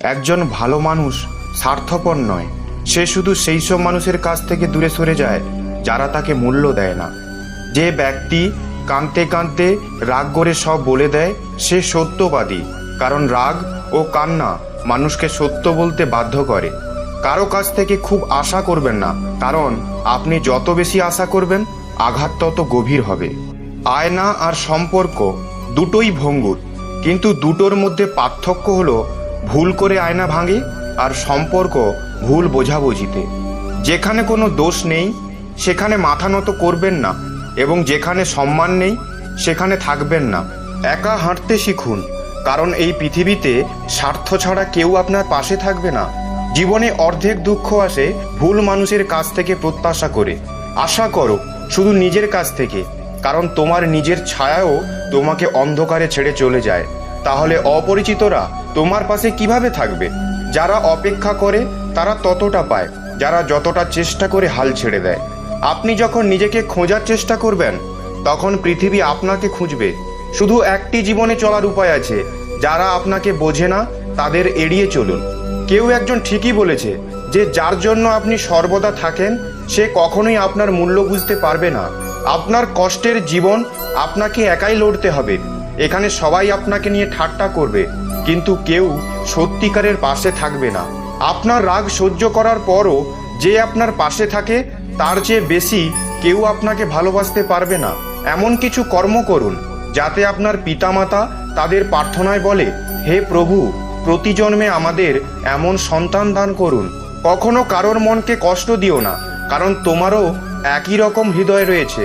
একজন ভালো মানুষ স্বার্থপর নয়। সে শুধু সেই সব মানুষের কাছ থেকে দূরে সরে যায়, যারা তাকে মূল্য দেয় না। যে ব্যক্তি কাঁদতে কাঁদতে রাগ করে সব বলে দেয়, সে সত্যবাদী। কারণ রাগ ও কান্না মানুষকে সত্য বলতে বাধ্য করে। কারও কাছ থেকে খুব আশা করবেন না, কারণ আপনি যত বেশি আশা করবেন, আঘাত তত গভীর হবে। আয়না আর সম্পর্ক দুটোই ভঙ্গুর, কিন্তু দুটোর মধ্যে পার্থক্য হলো ভুল করে আয়না ভাঙে আর সম্পর্ক ভুল বোঝাবুঝিতে। যেখানে কোনো দোষ নেই, সেখানে মাথা নত করবেন না এবং যেখানে সম্মান নেই, সেখানে থাকবেন না। একা হাঁটতে শিখুন, কারণ এই পৃথিবীতে স্বার্থ ছাড়া কেউ আপনার পাশে থাকবে না। জীবনে অর্ধেক দুঃখ আসে ভুল মানুষের কাছ থেকে প্রত্যাশা করে। আশা করো, শুধু নিজের কাছ থেকে, কারণ তোমার নিজের ছায়াও তোমাকে অন্ধকারে ছেড়ে চলে যায়। তাহলে অপরিচিতরা তোমার পাশে কীভাবে থাকবে? যারা অপেক্ষা করে, তারা ততটা পায়, যারা যতটা চেষ্টা করে হাল ছেড়ে দেয়। আপনি যখন নিজেকে খোঁজার চেষ্টা করবেন, তখন পৃথিবী আপনাকে খুঁজবে। শুধু একটি জীবনে চলার উপায় আছে, যারা আপনাকে বোঝে না, তাদের এড়িয়ে চলুন। কেউ একজন ঠিকই বলেছে যে, যার জন্য আপনি সর্বদা থাকেন, সে কখনোই আপনার মূল্য বুঝতে পারবে না। আপনার কষ্টের জীবন আপনাকে একাই লড়তে হবে। এখানে সবাই আপনাকে নিয়ে ঠাট্টা করবে। কিন্তু কেউ সত্যিকারের পাশে থাকবে না। আপনার রাগ সহ্য করার পরও যে আপনার পাশে থাকে, তার চেয়ে বেশি কেউ আপনাকে ভালোবাসতে পারবে না। এমন কিছু কর্ম করুন, যাতে আপনার পিতামাতা তাদের প্রার্থনায় বলে, হে প্রভু, প্রতিজন্মে আমাদের এমন সন্তান দান করুন। কখনো কারোর মনকে কষ্ট দিও না, কারণ তোমারও একই রকম হৃদয় রয়েছে।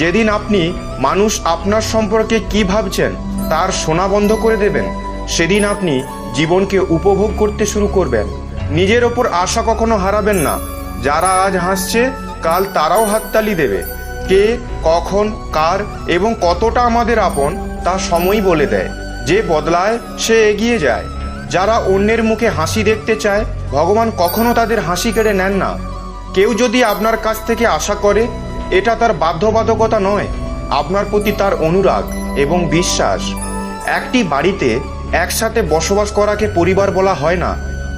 যেদিন আপনি মানুষ আপনার সম্পর্কে কি ভাবছেন, তার শোনা বন্ধ করে দেবেন। সেদিন আপনি জীবনকে উপভোগ করতে শুরু করবেন। নিজের ওপর আশা কখনো হারাবেন না। যারা আজ হাসছে, কাল তারাও হাততালি দেবে। কে, কখন, কার এবং কতটা আমাদের আপন, তা সময়ই বলে দেয়। যে বদলায়, সে এগিয়ে যায়। যারা অন্যের মুখে হাসি দেখতে চায়, ভগবান কখনো তাদের হাসি কেড়ে নেন না। কেউ যদি আপনার কাছ থেকে আশা করে, এটা তার বাধ্যবাধকতা নয়। আপনার প্রতি তার অনুরাগ এবং বিশ্বাস। একটি বাড়িতে একসাথে বসবাস করাকে পরিবার বলা হয় না,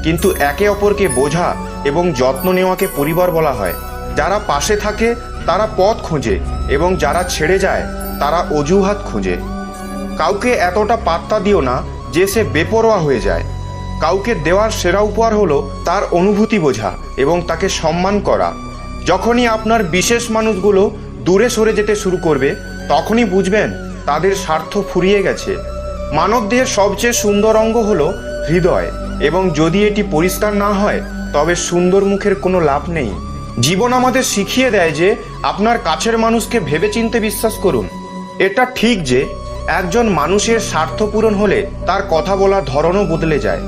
কিন্তু একে অপরকে বোঝা এবং যত্ন নেওয়াকে পরিবার বলা হয়। যারা পাশে থাকে, তারা পথ খোঁজে এবং যারা ছেড়ে যায়, তারা অজুহাত খোঁজে। কাউকে এতটা পাত্তা দিও না যে সে বেপরোয়া হয়ে যায়। কাউকে দেওয়ার সেরা উপহার হলো তার অনুভূতি বোঝা এবং তাকে সম্মান করা। যখনই আপনার বিশেষ মানুষগুলো দূরে সরে যেতে শুরু করবে, তখনই বুঝবেন তাদের স্বার্থ ফুরিয়ে গেছে। মানবদেহের সবচেয়ে সুন্দর অঙ্গ হলো হৃদয়, এবং যদি এটি পরিষ্কার না হয়, তবে সুন্দর মুখের কোনো লাভ নেই। জীবন আমাদের শিখিয়ে দেয় যে, আপনার কাছের মানুষকে ভেবেচিন্তে বিশ্বাস করুন। এটা ঠিক যে, একজন মানুষের স্বার্থ পূরণ হলে তার কথা বলার ধরনও বদলে যায়।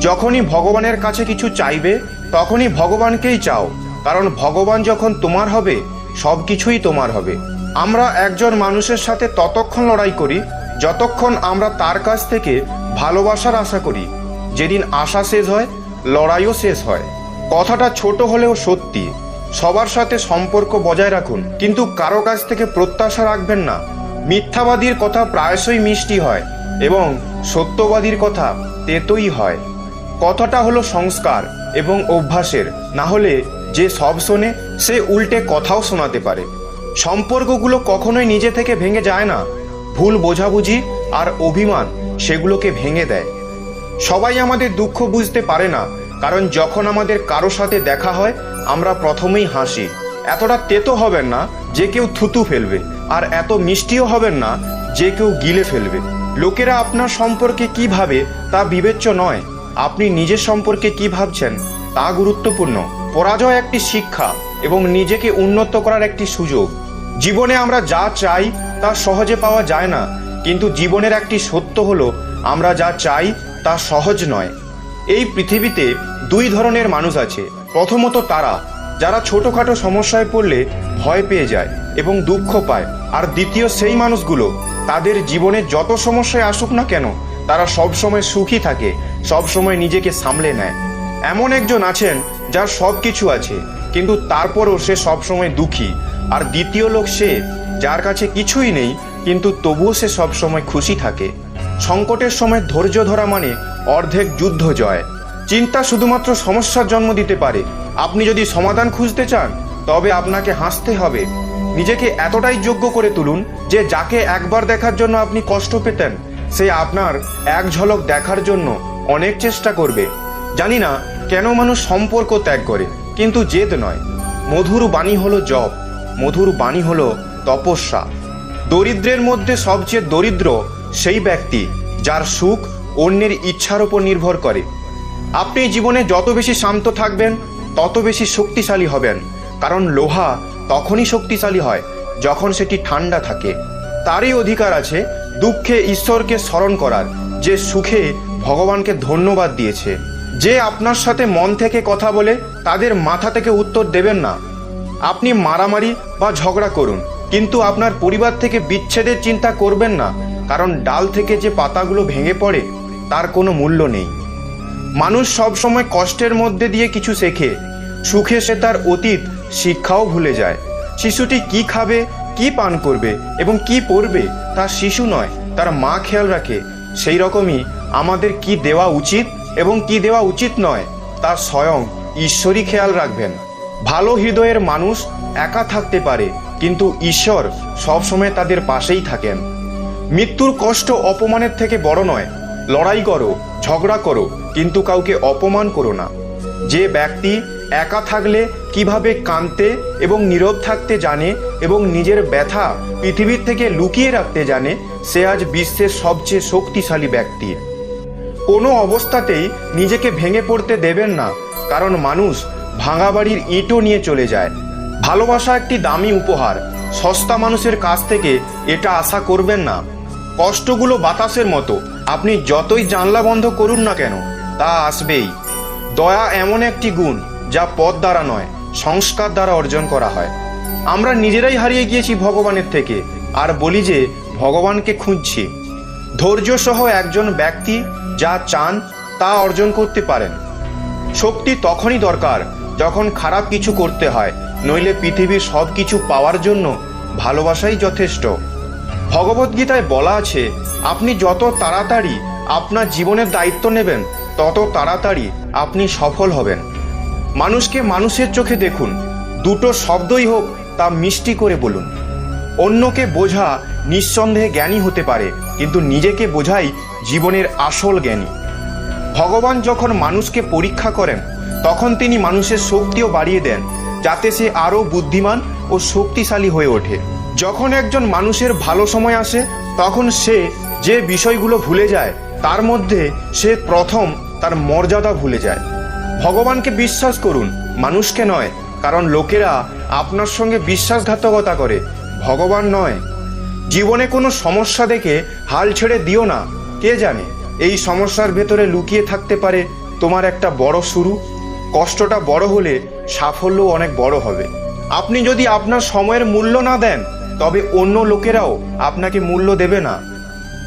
যখনই ভগবানের কাছে কিছু চাইবে, তখনই ভগবানকেই চাও, কারণ ভগবান যখন তোমার হবে সব কিছুই তোমার হবে। আমরা একজন মানুষের সাথে ততক্ষণ লড়াই করি যতক্ষণ আমরা তার কাছ থেকে ভালোবাসার আশা করি, যেদিন আশা শেষ হয়, লড়াইও শেষ হয়। কথাটা ছোট হলেও সত্যি। সবার সাথে সম্পর্ক বজায় রাখুন, কিন্তু কারও কাছ থেকে প্রত্যাশা রাখবেন না। মিথ্যাবাদীর কথা প্রায়শই মিষ্টি হয় এবং সত্যবাদীর কথা তেতোই হয়। কথাটা হলো সংস্কার এবং অভ্যাসের, না হলে যে সব শোনে, সে উল্টে কথাও শোনাতে পারে। সম্পর্কগুলো কখনোই নিজে থেকে ভেঙে যায় না। ভুল বোঝাবুঝি আর অভিমান সেগুলোকে ভেঙে দেয়। সবাই আমাদের দুঃখ বুঝতে পারে না, কারণ যখন আমাদের কারও সাথে দেখা হয়, আমরা প্রথমেই হাসি। এতটা তেতো হবেন না যে কেউ থুতু ফেলবে, আর এত মিষ্টিও হবেন না যে কেউ গিলে ফেলবে। লোকেরা আপনার সম্পর্কে কি ভাবে তা বিবেচ্য নয়। আপনি নিজের সম্পর্কে কি ভাবছেন তা গুরুত্বপূর্ণ। পরাজয় একটি শিক্ষা এবং নিজেকে উন্নত করার একটি সুযোগ। জীবনে আমরা যা চাই তা সহজে পাওয়া যায় না, কিন্তু জীবনের একটি সত্য হলো, আমরা যা চাই তা সহজ নয়। এই পৃথিবীতে দুই ধরনের মানুষ আছে, প্রথমত তারা, যারা ছোটখাটো সমস্যায় পড়লে ভয় পেয়ে যায় এবং দুঃখ পায়, আর দ্বিতীয় সেই মানুষগুলো, তাদের জীবনে যত সমস্যায় আসুক না কেন, তারা সবসময় সুখী থাকে, সবসময় নিজেকে সামলে নেয়। এমন একজন আছেন যার সব কিছু আছে, কিন্তু তারপরও সে সবসময় দুঃখী, আর দ্বিতীয় লোক সে যার কাছে কিছুই নেই, কিন্তু তবুও সে সবসময় খুশি থাকে। সংকটের সময় ধৈর্য ধরা মানে অর্ধেক যুদ্ধ জয়। চিন্তা শুধুমাত্র সমস্যার জন্ম দিতে পারে। আপনি যদি সমাধান খুঁজতে চান, তবে আপনাকে হাসতে হবে। নিজেকে এতটাই যোগ্য করে তুলুন যে যাকে একবার দেখার জন্য আপনি কষ্ট পেতেন, সে আপনার এক ঝলক দেখার জন্য অনেক চেষ্টা করবে। জানি না কেন মানুষ সম্পর্ক ত্যাগ করে, কিন্তু জেদ নয়। মধুর বাণী হলো জপ। মধুর বাণী হলো তপস্যা। দরিদ্রের মধ্যে সবচেয়ে দরিদ্র সেই ব্যক্তি যার সুখ অন্যের ইচ্ছার উপর নির্ভর করে। আপনি জীবনে যত বেশি শান্ত থাকবেন, তত বেশি শক্তিশালী হবেন, কারণ লোহা তখনই শক্তিশালী হয় যখন সেটি ঠান্ডা থাকে। তারই অধিকার আছে দুঃখে ঈশ্বরকে স্মরণ করার, যে সুখে ভগবানকে ধন্যবাদ দিয়েছে। যে আপনার সাথে মন থেকে কথা বলে তাদের মাথা থেকে উত্তর দেবেন না। আপনি মারামারি বা ঝগড়া করুন কিন্তু আপনার পরিবার থেকে বিচ্ছেদের চিন্তা করবেন না, কারণ ডাল থেকে যে পাতাগুলো ভেঙে পড়ে, তার কোনো মূল্য নেই। মানুষ সবসময় কষ্টের মধ্যে দিয়ে কিছু শেখে, সুখে সে তার অতীত শিক্ষাও ভুলে যায়। শিশুটি কি খাবে, কি পান করবে এবং কি পড়বে তার শিশু নয়, তার মা খেয়াল রাখে। সেই রকমই আমাদের কি দেওয়া উচিত এবং কি দেওয়া উচিত নয়, তা স্বয়ং ঈশ্বরই খেয়াল রাখবেন। ভালো হৃদয়ের মানুষ একা থাকতে পারে কিন্তু ঈশ্বর সবসময় তাদের পাশেই থাকেন। মৃত্যুর কষ্ট অপমানের থেকে বড় নয়। লড়াই করো, ঝগড়া করো, কিন্তু কাউকে অপমান করো না। যে ব্যক্তি একা থাকলে কীভাবে কাঁদতে এবং নীরব থাকতে জানে এবং নিজের ব্যথা পৃথিবীর থেকে লুকিয়ে রাখতে জানে, সে আজ বিশ্বের সবচেয়ে শক্তিশালী ব্যক্তি। কোনো অবস্থাতেই নিজেকে ভেঙে পড়তে দেবেন না, কারণ মানুষ ভাঙা বাড়ির ইঁটও নিয়ে চলে যায়। ভালোবাসা একটি দামি উপহার। সস্তা মানুষের কাছ থেকে এটা আশা করবেন না। কষ্টগুলো বাতাসের মতো। আপনি যতই জানলা বন্ধ করুন না কেন, তা আসবেই। দয়া এমন একটি গুণ যা পথ দ্বারা নয়, সংস্কার দ্বারা অর্জন করা হয়। আমরা নিজেরাই হারিয়ে গিয়েছি ভগবানের থেকে, আর বলি যে ভগবানকে খুঁজছি। ধৈর্য সহ একজন ব্যক্তি যা চান তা অর্জন করতে পারেন। শক্তি তখনই দরকার যখন খারাপ কিছু করতে হয়। নইলে পৃথিবীর সব কিছু পাওয়ার জন্য ভালোবাসাই যথেষ্ট। ভগবদ্গীতায় বলা আছে, আপনি যত তাড়াতাড়ি আপনার জীবনের দায়িত্ব নেবেন, তত তাড়াতাড়ি আপনি সফল হবেন। মানুষকে মানুষের চোখে দেখুন, দুটো শব্দই হোক তা মিষ্টি করে বলুন। অন্যকে বোঝা নিঃসন্দেহে জ্ঞানী হতে পারে, কিন্তু নিজেকে বোঝাই জীবনের আসল জ্ঞানী। ভগবান যখন মানুষকে পরীক্ষা করেন, তখন তিনি মানুষের শক্তিও বাড়িয়ে দেন যাতে সে আরও বুদ্ধিমান ও শক্তিশালী হয়ে ওঠে। যখন একজন মানুষের ভালো সময় আসে, তখন সে যে বিষয়গুলো ভুলে যায়, তার মধ্যে সে প্রথম তার মর্যাদা ভুলে যায়। ভগবানকে বিশ্বাস করুন, মানুষকে নয়, কারণ লোকেরা আপনার সঙ্গে বিশ্বাসঘাতকতা করে, ভগবান নয়। জীবনে কোনো সমস্যা দেখে হাল ছেড়ে দিও না, কে জানে, এই সমস্যার ভেতরে লুকিয়ে থাকতে পারে তোমার একটা বড় শুরু। কষ্টটা বড় হলে সাফল্য অনেক বড় হবে। আপনি যদি আপনার সময়ের মূল্য না দেন, তবে অন্য লোকেরাও আপনাকে মূল্য দেবে না।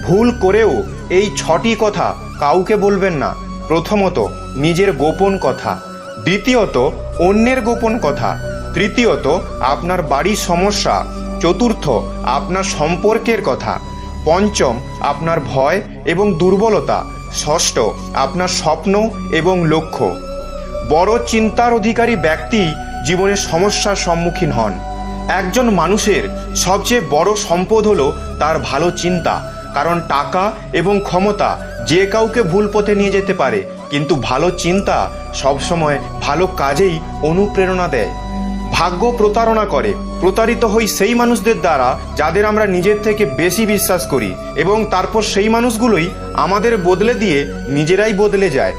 ভুল করেও এই ছটি কথা কাউকে বলবেন না। প্রথমত, নিজের গোপন কথা। দ্বিতীয়ত, অন্যের গোপন কথা। তৃতীয়ত, আপনার বাড়ির সমস্যা। চতুর্থ, আপনার সম্পর্কের কথা। পঞ্চম, আপনার ভয় এবং দুর্বলতা। ষষ্ঠ, আপনার স্বপ্ন এবং লক্ষ্য। বড় চিন্তার অধিকারী ব্যক্তি জীবনে সমস্যার সম্মুখীন হন। একজন মানুষের সবচেয়ে বড় সম্পদ হলো তার ভালো চিন্তা, কারণ টাকা এবং ক্ষমতা যে কাউকে ভুল পথে নিয়ে যেতে পারে, কিন্তু ভালো চিন্তা সবসময় ভালো কাজেই অনুপ্রেরণা দেয়। ভাগ্য প্রতারণা করে। প্রতারিত হই সেই মানুষদের দ্বারা যাদের আমরা নিজের থেকে বেশি বিশ্বাস করি এবং তারপর সেই মানুষগুলোই আমাদের বদলে দিয়ে নিজেরাই বদলে যায়।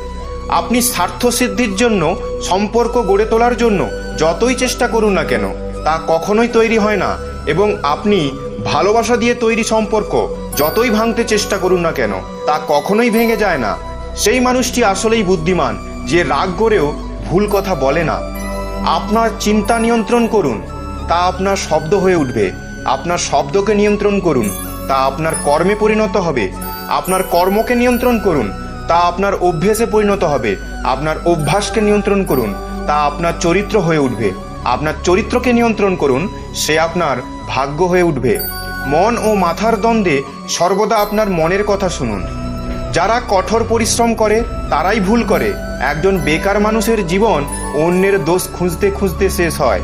আপনি স্বার্থ সিদ্ধির জন্য, সম্পর্ক গড়ে তোলার জন্য যতই চেষ্টা করুন না কেন, তা কখনোই তৈরি হয় না এবং আপনি ভালোবাসা দিয়ে তৈরি সম্পর্ক যতই ভাঙতে চেষ্টা করুন না কেন, তা কখনোই ভেঙে যায় না। সেই মানুষটি আসলেই বুদ্ধিমান, যে রাগ করেও ভুল কথা বলে না। আপনার চিন্তা নিয়ন্ত্রণ করুন, তা আপনার শব্দ হয়ে উঠবে। আপনার শব্দকে নিয়ন্ত্রণ করুন, তা আপনার কর্মে পরিণত হবে। আপনার কর্মকে নিয়ন্ত্রণ করুন তা আপনার অভ্যেসে পরিণত হবে। আপনার অভ্যাসকে নিয়ন্ত্রণ করুন। তা আপনার চরিত্র হয়ে উঠবে। আপনার চরিত্রকে নিয়ন্ত্রণ করুন, সে আপনার ভাগ্য হয়ে উঠবে। মন ও মাথার দ্বন্দ্বে সর্বদা আপনার মনের কথা শুনুন। যারা কঠোর পরিশ্রম করে, তারাই ভুল করে। একজন বেকার মানুষের জীবন অন্যের দোষ খুঁজতে খুঁজতে শেষ হয়।